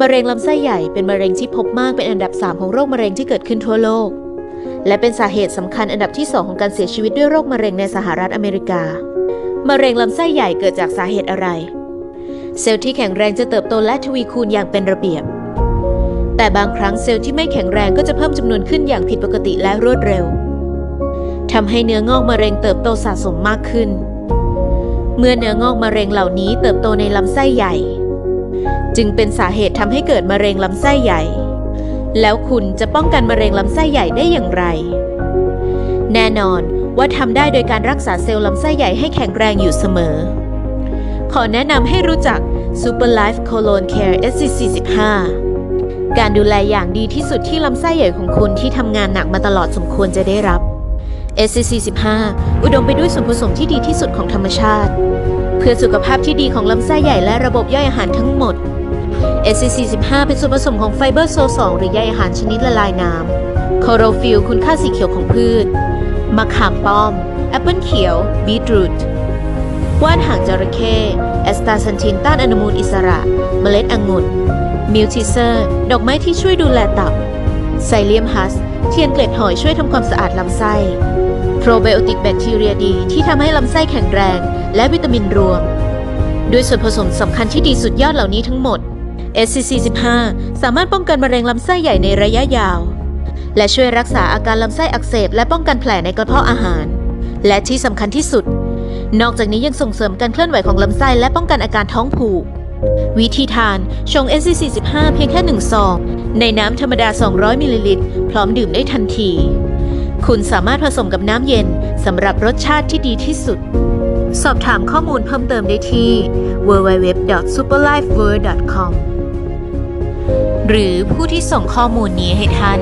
มะเร็งลำไส้ใหญ่เป็นมะเร็งที่พบมากเป็นอันดับ 3 ของโรคมะเร็งที่เกิดขึ้นทั่วโลก และเป็นสาเหตุสำคัญอันดับที่ 2 ของการเสียชีวิตด้วยโรคมะเร็งในสหรัฐอเมริกา มะเร็งลำไส้ใหญ่เกิดจากสาเหตุอะไร เซลล์ที่แข็งแรงจะเติบโตและทวีคูณอย่างเป็นระเบียบ แต่บางครั้งเซลล์ที่ไม่แข็งแรงก็จะเพิ่มจำนวนขึ้นอย่างผิดปกติและรวดเร็วทำให้เนื้องอกมะเร็งเติบโตสะสมมากขึ้น เมื่อเนื้องอกมะเร็งเหล่านี้เติบโตในลำไส้ใหญ่ จึงเป็นสาเหตุทำให้เกิดมะเร็งลำไส้ใหญ่ แล้วคุณจะป้องกันมะเร็งลำไส้ใหญ่ได้อย่างไร แน่นอนว่าทำได้โดยการรักษาเซลล์ลำไส้ใหญ่ให้แข็งแรงอยู่เสมอ ขอแนะนำให้รู้จัก Super Life Colon Care SC45 การดูแลอย่างดีที่สุดที่ลำไส้ใหญ่ของคุณที่ทำงานหนักมาตลอดสมควรจะได้รับ SC45 อุดมไปด้วยส่วนผสมที่ดีที่สุดของธรรมชาติ พื่อสุขภาพที่ดีของลำไส้ใหญ่และระบบย่อยอาหารทั้งหมด SC45 เป็นส่วนผสมของไฟเบอร์โซ2หรือใยอาหารชนิดละลายน้ำโคโรฟิลคุณค่าสีเขียวของพืช มะขามป้อม แอปเปิลเขียว บีทรูทว่านหางจระเข้แอสตาซันทินต้านอนุมูลอิสระ เมล็ดองุ่น มิวทิเซอร์ ดอกไม้ที่ช่วยดูแลตับ ไซเลียมฮัส เทียนเกล็ดหอยช่วยทำความสะอาดลำไส้ โปรไบโอติกแบคทีเรียดี ที่ทำให้ลำไส้แข็งแรง และวิตามินรวม ด้วยส่วนผสมสำคัญที่ดีสุดยอดเหล่านี้ทั้งหมด SCC15 สามารถป้องกันมะเร็งลำไส้ใหญ่ในระยะยาว และช่วยรักษาอาการลำไส้อักเสบ และป้องกันแผลในกระเพาะอาหาร และที่สำคัญที่สุด นอกจากนี้ยังส่งเสริมการเคลื่อนไหวของลำไส้และป้องกันอาการท้องผูก วิธีทานชง SC45 เพียงแค่1ซองในน้ำธรรมดา 200 มิลลิลิตร พร้อมดื่มได้ทันที คุณสามารถผสมกับน้ำเย็นสำหรับรสชาติที่ดีที่สุด สอบถามข้อมูลเพิ่มเติมได้ที่ www.superlifeworld.com หรือผู้ที่ส่งข้อมูลนี้ให้ท่าน